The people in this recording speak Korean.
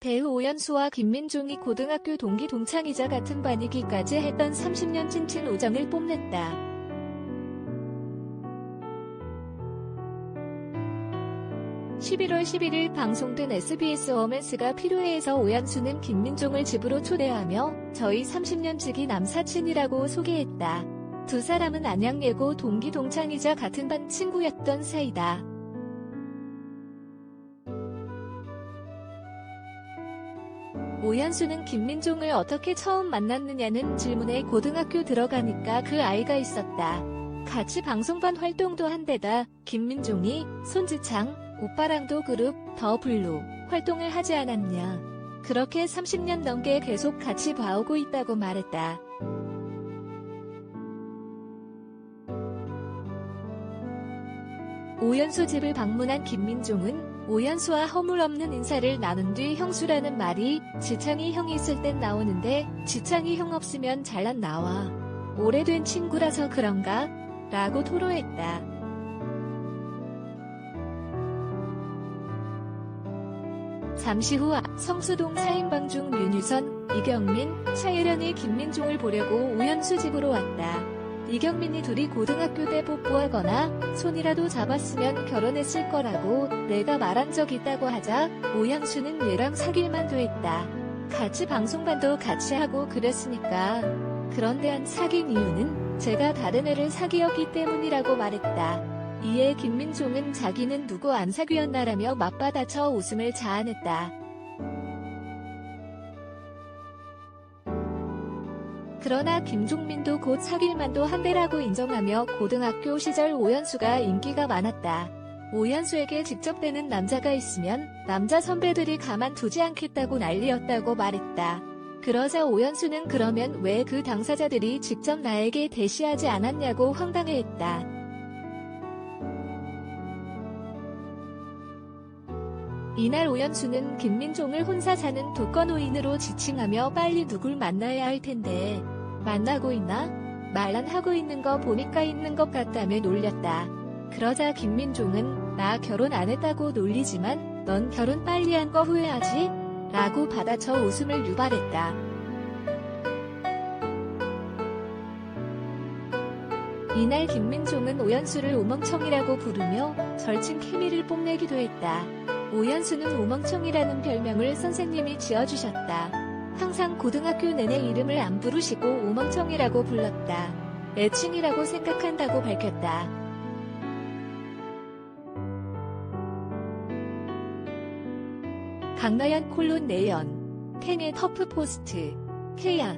배우 오연수와 김민종이 고등학교 동기 동창이자 같은 반이기까지 했던 30년 찐친 우정을 뽐냈다. 11월 11일 방송된 SBS 어맨스가 필요해에서 오연수는 김민종을 집으로 초대하며 저희 30년 지기 남사친이라고 소개했다. 두 사람은 안양예고 동기 동창이자 같은 반 친구였던 사이다. 오연수는 김민종을 어떻게 처음 만났느냐는 질문에 고등학교 들어가니까 그 아이가 있었다. 같이 방송반 활동도 한 데다 김민종이 손지창 오빠랑도 그룹 더 블루 활동을 하지 않았냐. 그렇게 30년 넘게 계속 같이 봐오고 있다고 말했다. 오연수 집을 방문한 김민종은 오연수와 허물없는 인사를 나눈 뒤 형수라는 말이 지창이 형 있을 땐 나오는데 지창이 형 없으면 잘안 나와. 오래된 친구라서 그런가? 라고 토로했다. 잠시 후 성수동 4인방 중 윤유선, 이경민, 차예련이 김민종을 보려고 오연수 집으로 왔다. 이경민이 둘이 고등학교 때 뽀뽀하거나 손이라도 잡았으면 결혼했을 거라고 내가 말한 적 있다고 하자 오연수는 얘랑 사귈 만도 했다. 같이 방송반도 같이 하고 그랬으니까. 그런데 안 사귄 이유는 제가 다른 애를 사귀었기 때문이라고 말했다. 이에 김민종은 자기는 누구 안 사귀었나라며 맞받아쳐 웃음을 자아냈다. 그러나 김종민도 곧 사귈만도 한데라고 인정하며 고등학교 시절 오연수가 인기가 많았다. 오연수에게 직접 되는 남자가 있으면 남자 선배들이 가만두지 않겠다고 난리였다고 말했다. 그러자 오연수는 그러면 왜 그 당사자들이 직접 나에게 대시하지 않았냐고 황당해했다. 이날 오연수는 김민종을 혼자 사는 독거노인으로 지칭하며 빨리 누굴 만나야 할 텐데 만나고 있나? 말 안 하고 있는 거 보니까 있는 것 같다며 놀렸다. 그러자 김민종은 나 결혼 안 했다고 놀리지만 넌 결혼 빨리 한 거 후회하지? 라고 받아쳐 웃음을 유발했다. 이날 김민종은 오연수를 오멍청이라고 부르며 절친 케미를 뽐내기도 했다. 오연수는 오멍청이라는 별명을 선생님이 지어주셨다. 고등학교 내내 이름을 안 부르시고 오멍청이라고 불렀다. 애칭이라고 생각한다고 밝혔다. 강나연 콜론 내연 텐의 터프 포스트 케야